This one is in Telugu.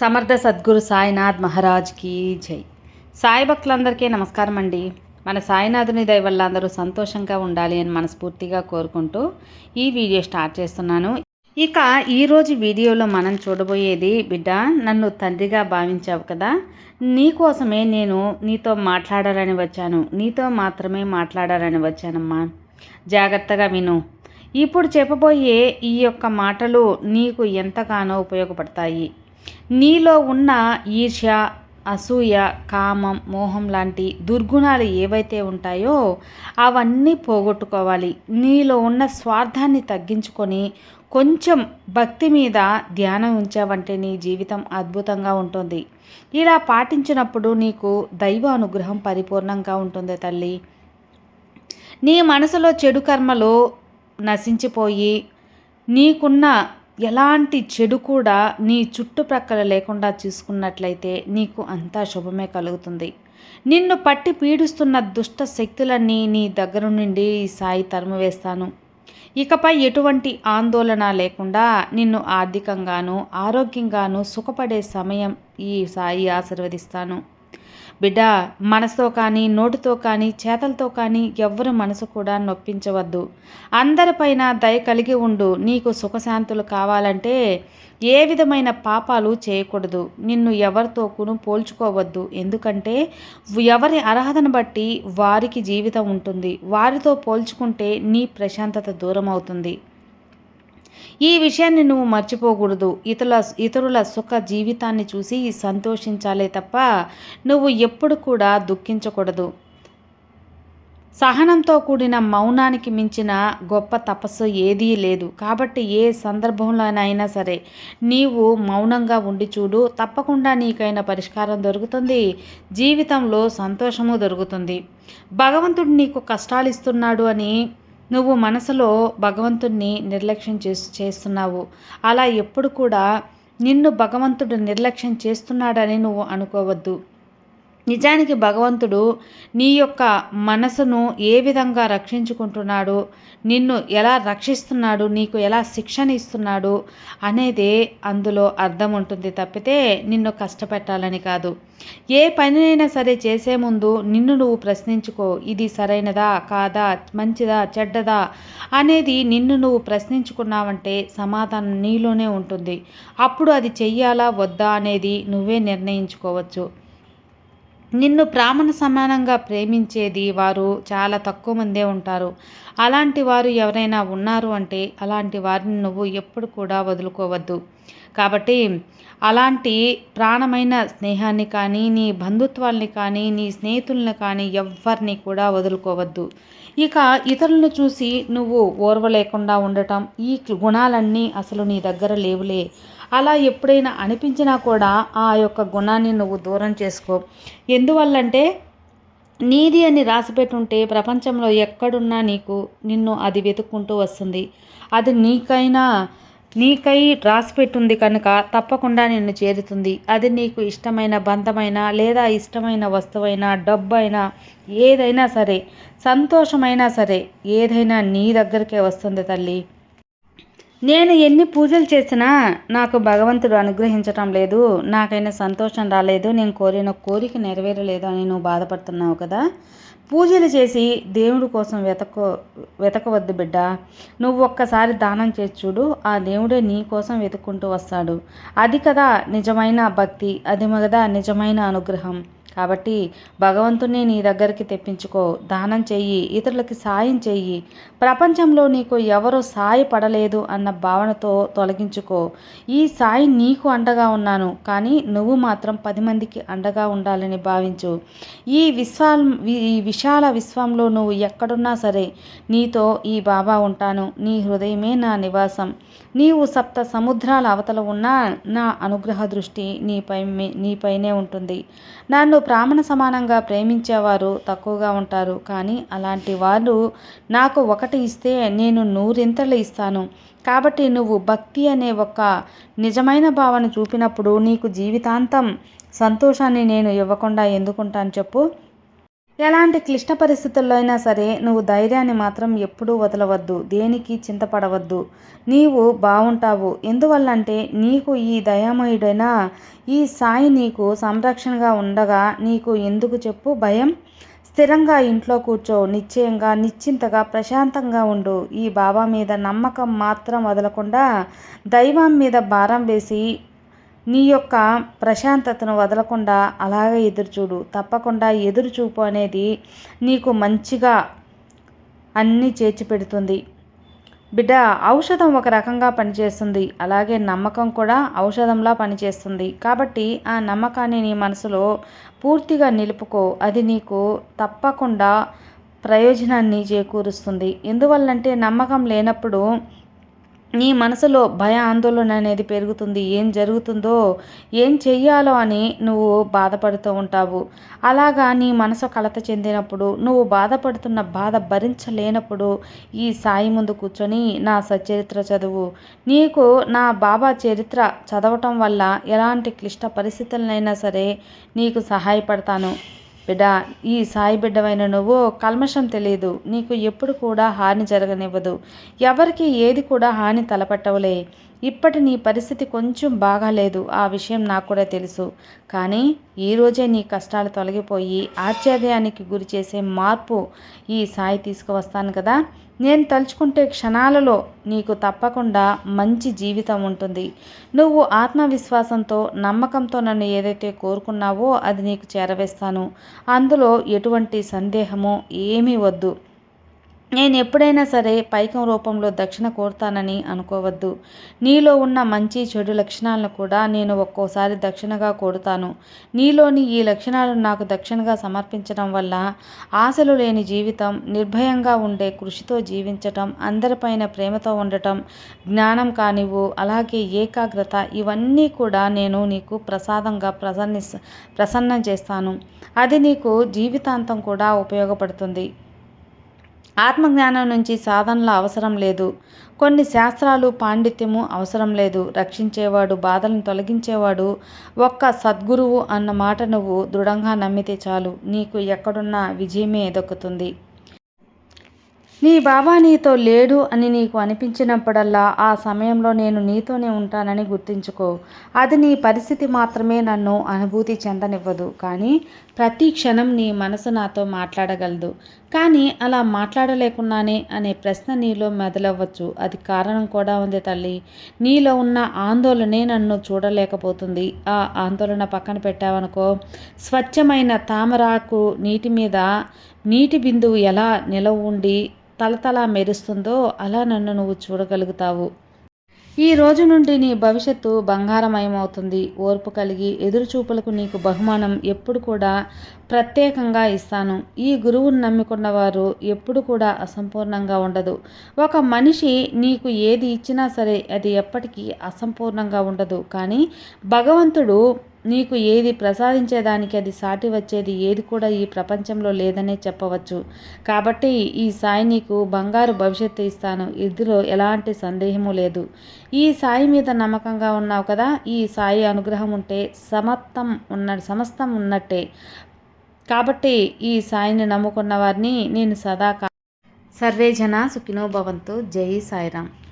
సమర్థ సద్గురు సాయినాథ్ మహారాజ్కి జై. సాయి భక్తులందరికీ నమస్కారం అండి. మన సాయినాథుని దయ వల్ల అందరూ సంతోషంగా ఉండాలి అని మనస్ఫూర్తిగా కోరుకుంటూ ఈ వీడియో స్టార్ట్ చేస్తున్నాను. ఇక ఈరోజు వీడియోలో మనం చూడబోయేది బిడ్డ నన్ను తండ్రిగా భావించావు కదా? నీకోసమే నేను నీతో మాట్లాడాలని వచ్చాను. నీతో మాత్రమే మాట్లాడాలని వచ్చానమ్మా. జాగ్రత్తగా విను. ఇప్పుడు చెప్పబోయే ఈ యొక్క మాటలు నీకు ఎంతగానో ఉపయోగపడతాయి. నీలో ఉన్న ఈర్ష్య అసూయ కామం మోహం లాంటి దుర్గుణాలు ఏవైతే ఉంటాయో అవన్నీ పోగొట్టుకోవాలి. నీలో ఉన్న స్వార్థాన్ని తగ్గించుకొని కొంచెం భక్తి మీద ధ్యానం ఉంచావంటే నీ జీవితం అద్భుతంగా ఉంటుంది. ఇలా పాటించినప్పుడు నీకు దైవ అనుగ్రహం పరిపూర్ణంగా ఉంటుంది తల్లి. నీ మనసులో చెడు కర్మలు నశించిపోయి నీకున్న ఎలాంటి చెడు కూడా నీ చుట్టుప్రక్కల లేకుండా చూసుకున్నట్లయితే నీకు అంతా శుభమే కలుగుతుంది. నిన్ను పట్టి పీడిస్తున్న దుష్ట శక్తులన్నీ నీ దగ్గర నుండి ఈ సాయి తరిమివేస్తాను ఇకపై ఎటువంటి ఆందోళన లేకుండా నిన్ను ఆర్థికంగాను ఆరోగ్యంగాను సుఖపడే సమయం ఈ సాయి ఆశీర్వదిస్తాను. బిడ్డ మనసుతో కానీ నోటితో కానీ చేతలతో కానీ ఎవ్వరి మనసు కూడా నొప్పించవద్దు. అందరిపైన దయ కలిగి ఉండు. నీకు సుఖశాంతులు కావాలంటే ఏ విధమైన పాపాలు చేయకూడదు. నిన్ను ఎవరితోకును పోల్చుకోవద్దు. ఎందుకంటే ఎవరి అర్హతను బట్టి వారికి జీవితం ఉంటుంది. వారితో పోల్చుకుంటే నీ ప్రశాంతత దూరం అవుతుంది ఈ విషయాన్ని నువ్వు మర్చిపోకూడదు. ఇతరుల ఇతరుల సుఖ జీవితాన్ని చూసి సంతోషించాలే తప్ప నువ్వు ఎప్పుడు కూడా దుఃఖించకూడదు. సహనంతో కూడిన మౌనానికి మించిన గొప్ప తపస్సు ఏదీ లేదు. కాబట్టి ఏ సందర్భంలోనైనా సరే నీవు మౌనంగా ఉండి చూడు. తప్పకుండా నీకైన పరిష్కారం దొరుకుతుంది. జీవితంలో సంతోషము దొరుకుతుంది. భగవంతుడు నీకు కష్టాలు ఇస్తున్నాడు అని నువ్వు మనసులో భగవంతుణ్ణి నిర్లక్ష్యం చేసు చేస్తున్నావు. అలా ఎప్పుడు కూడా నిన్ను భగవంతుడు నిర్లక్ష్యం చేస్తున్నాడని నువ్వు అనుకోవద్దు. నిజానికి భగవంతుడు నీ యొక్క మనసును ఏ విధంగా రక్షించుకుంటున్నాడు? నిన్ను ఎలా రక్షిస్తున్నాడు? నీకు ఎలా శిక్షణ ఇస్తున్నాడు? అనేదే అందులో అర్థం ఉంటుంది తప్పితే నిన్ను కష్టపెట్టాలని కాదు. ఏ పనినైనా సరే చేసే ముందు నిన్ను నువ్వు ప్రశ్నించుకో. ఇది సరైనదా? కాదా? మంచిదా? చెడ్డదా? అనేది నిన్ను నువ్వు ప్రశ్నించుకున్నావంటే సమాధానం నీలోనే ఉంటుంది. అప్పుడు అది చెయ్యాలా? వద్దా? అనేది నువ్వే నిర్ణయించుకోవచ్చు. నిన్ను బ్రాహ్మణ సమానంగా ప్రేమించేది వారు చాలా తక్కువ మందే ఉంటారు. అలాంటి వారు ఎవరైనా ఉన్నారు అంటే అలాంటి వారిని నువ్వు ఎప్పుడు కూడా వదులుకోవద్దు. కాబట్టి అలాంటి ప్రాణమైన స్నేహాన్ని కానీ నీ బంధుత్వాల్ని కానీ నీ స్నేహితుల్ని కానీ ఎవరిని కూడా వదులుకోవద్దు. ఇక ఇతరులను చూసి నువ్వు ఓర్వలేకుండా ఉండటం ఈ గుణాలన్నీ అసలు నీ దగ్గర లేవులే. అలా ఎప్పుడైనా అనిపించినా కూడా ఆ యొక్క గుణాన్ని నువ్వు దూరం చేసుకో. ఎందువల్లంటే నీది అని రాసిపెట్టుంటే ప్రపంచంలో ఎక్కడున్నా నీకు నిన్ను అది వెతుక్కుంటూ వస్తుంది. అది నీకైనా నీకై రాసిపెట్టుంది కనుక తప్పకుండా నిన్ను చేరుతుంది. అది నీకు ఇష్టమైన బంధమైన లేదా ఇష్టమైన వస్తువైనా డబ్బు అయినా ఏదైనా సరే సంతోషమైనా సరే ఏదైనా నీ దగ్గరికే వస్తుంది తల్లి. నేను ఎన్ని పూజలు చేసినా నాకు భగవంతుడు అనుగ్రహించటం లేదు. నాకైనా సంతోషం రాలేదు. నేను కోరిన కోరిక నెరవేరలేదు అని నువ్వు బాధపడుతున్నావు కదా. పూజలు చేసి దేవుడి కోసం వెతక వెతకవద్దు బిడ్డ. నువ్వు ఒక్కసారి దానం చేసి చూడు. ఆ దేవుడే నీ కోసం వెతుక్కుంటూ వస్తాడు. అది కదా నిజమైన భక్తి. అది కదా నిజమైన అనుగ్రహం. కాబట్టి భగవంతుని నీ దగ్గరికి తెప్పించుకో దానం చెయ్యి ఇతరులకి సాయం చెయ్యి. ప్రపంచంలో నీకు ఎవరు సాయపడలేదు అన్న భావనతో తొలగించుకో. ఈ సాయి నీకు అండగా ఉన్నాను కానీ నువ్వు మాత్రం పది మందికి అండగా ఉండాలని భావించు. ఈ విశ్వా ఈ విశాల విశ్వంలో నువ్వు ఎక్కడున్నా సరే నీతో ఈ బాబా ఉంటాను. నీ హృదయమే నా నివాసం. నీవు సప్త సముద్రాల అవతల ఉన్న నా అనుగ్రహ దృష్టి నీపై నీపైనే ఉంటుంది. నన్ను బ్రాహ్మణ సమానంగా ప్రేమించేవారు తక్కువగా ఉంటారు. కానీ అలాంటి వాళ్ళు నాకు ఒకటి ఇస్తే నేను నూరింతలు ఇస్తాను. కాబట్టి నువ్వు భక్తి అనే ఒక నిజమైన భావన చూపినప్పుడు నీకు జీవితాంతం సంతోషాన్ని నేను ఇవ్వకుండా ఎందుకుంటాను చెప్పు. ఎలాంటి క్లిష్ట పరిస్థితుల్లో అయినా సరే నువ్వు ధైర్యాన్ని మాత్రం ఎప్పుడూ వదలవద్దు. దేనికి చింతపడవద్దు. నీవు బాగుంటావు ఎందువల్లంటే నీకు ఈ దయామయుడైన ఈ సాయి నీకు సంరక్షణగా ఉండగా నీకు ఎందుకు చెప్పు? భయం? స్థిరంగా ఇంట్లో కూర్చో. నిశ్చయంగా నిశ్చింతగా ప్రశాంతంగా ఉండు. ఈ బాబా మీద నమ్మకం మాత్రం వదలకుండా దైవం మీద భారం వేసి నీ యొక్క ప్రశాంతతను వదలకుండా అలాగే ఎదురుచూడు. తప్పకుండా ఎదురుచూపు అనేది నీకు మంచిగా అన్నీ చేర్చి పెడుతుంది. బిడ్డ ఔషధం ఒక రకంగా పనిచేస్తుంది. అలాగే నమ్మకం కూడా ఔషధంలా పనిచేస్తుంది. కాబట్టి ఆ నమ్మకాన్ని నీ మనసులో పూర్తిగా నిలుపుకో. అది నీకు తప్పకుండా ప్రయోజనాన్ని చేకూరుస్తుంది. ఎందువల్లంటే నమ్మకం లేనప్పుడు నీ మనసులో భయ ఆందోళన అనేది పెరుగుతుంది. ఏం జరుగుతుందో ఏం చెయ్యాలో అని నువ్వు బాధపడుతూ ఉంటావు. అలాగా నీ మనసు కలత చెందినప్పుడు నువ్వు బాధపడుతున్న బాధ భరించలేనప్పుడు ఈ సాయి ముందు కూర్చొని నా సచరిత్ర చదువు. నీకు నా బాబా చరిత్ర చదవటం వల్ల ఎలాంటి క్లిష్ట పరిస్థితులనైనా సరే నీకు సహాయపడతాను. బిడ్డ ఈ సాయి బిడ్డవైన నువ్వు కల్మషం తెలియదు. నీకు ఎప్పుడు కూడా హాని జరగనివ్వదు. ఎవరికి ఏది కూడా హాని తలపెట్టవలే. ఇప్పటి నీ పరిస్థితి కొంచెం బాగాలేదు. ఆ విషయం నాకు కూడా తెలుసు. కానీ ఈరోజే నీ కష్టాలు తొలగిపోయి ఆశ్చర్యానికి గురి చేసే మార్పు ఈ సాయి తీసుకువస్తాను కదా. నేను తలుచుకుంటే క్షణాలలో నీకు తప్పకుండా మంచి జీవితం ఉంటుంది. నువ్వు ఆత్మవిశ్వాసంతో నమ్మకంతో నన్ను ఏదైతే కోరుకున్నావో అది నీకు చేరవేస్తాను. అందులో ఎటువంటి సందేహమో ఏమీ వద్దు. నేను ఎప్పుడైనా సరే పైకం రూపంలో దక్షిణ కోరుతానని అనుకోవద్దు. నీలో ఉన్న మంచి చెడు లక్షణాలను కూడా నేను ఒక్కోసారి దక్షిణగా కోరుతాను. నీలోని ఈ లక్షణాలను నాకు దక్షిణగా సమర్పించడం వల్ల ఆశలు లేని జీవితం నిర్భయంగా ఉండే కృషితో జీవించటం అందరిపైన ప్రేమతో ఉండటం జ్ఞానం కానివ్వు అలాగే ఏకాగ్రత ఇవన్నీ కూడా నేను నీకు ప్రసాదంగా ప్రసన్ని ప్రసన్నం చేస్తాను. అది నీకు జీవితాంతం కూడా ఉపయోగపడుతుంది. ఆత్మజ్ఞానం నుంచి సాధనల అవసరం లేదు. కొన్ని శాస్త్రాలు పాండిత్యము అవసరం లేదు. రక్షించేవాడు బాధలను తొలగించేవాడు ఒక్క సద్గురువు అన్న మాట నువ్వు దృఢంగా నమ్మితే చాలు. నీకు ఎక్కడున్నా విజయమే దక్కుతుంది. నీ బాబా నీతో లేడు అని నీకు అనిపించినప్పుడల్లా ఆ సమయంలో నేను నీతోనే ఉంటానని గుర్తుంచుకో. అది నీ పరిస్థితి మాత్రమే నన్ను అనుభూతి చెందనివ్వదు. కానీ ప్రతి క్షణం నీ మనసు నాతో మాట్లాడగలదు. కానీ అలా మాట్లాడలేకున్నానే అనే ప్రశ్న నీలో మెదలవ్వచ్చు. అది కారణం కూడా ఉంది తల్లి. నీలో ఉన్న ఆందోళనే నన్ను చూడలేకపోతుంది. ఆ ఆందోళన పక్కన పెట్టావనుకో స్వచ్ఛమైన తామరాకు నీటి మీద నీటి బిందువు ఎలా నిలవ ఉండి తలతలా మెరుస్తుందో అలా నన్ను నువ్వు చూడగలుగుతావు. ఈ రోజు నుండి నీ భవిష్యత్తు బంగారమయమవుతుంది. ఓర్పు కలిగి ఎదురుచూపులకు నీకు బహుమానం ఎప్పుడు కూడా ప్రత్యేకంగా ఇస్తాను. ఈ గురువును నమ్ముకున్న వారు ఎప్పుడు కూడా అసంపూర్ణంగా ఉండదు. ఒక మనిషి నీకు ఏది ఇచ్చినా సరే అది ఎప్పటికీ అసంపూర్ణంగా ఉండదు. కానీ భగవంతుడు నీకు ఏది ప్రసాదించేదానికి అది సాటి వచ్చేది ఏది కూడా ఈ ప్రపంచంలో లేదనే చెప్పవచ్చు. కాబట్టి ఈ సాయి నీకు బంగారు భవిష్యత్తు ఇస్తాను. ఇందులో ఎలాంటి సందేహము లేదు. ఈ సాయి మీద నమ్మకంగా ఉన్నావు కదా? ఈ సాయి అనుగ్రహం ఉంటే సమత్తం ఉన్న సమస్తం ఉన్నట్టే. కాబట్టి ఈ సాయిని నమ్ముకున్న వారిని నేను సదా సర్వే జన సుఖినో భవంతు. జై సాయిరామ్.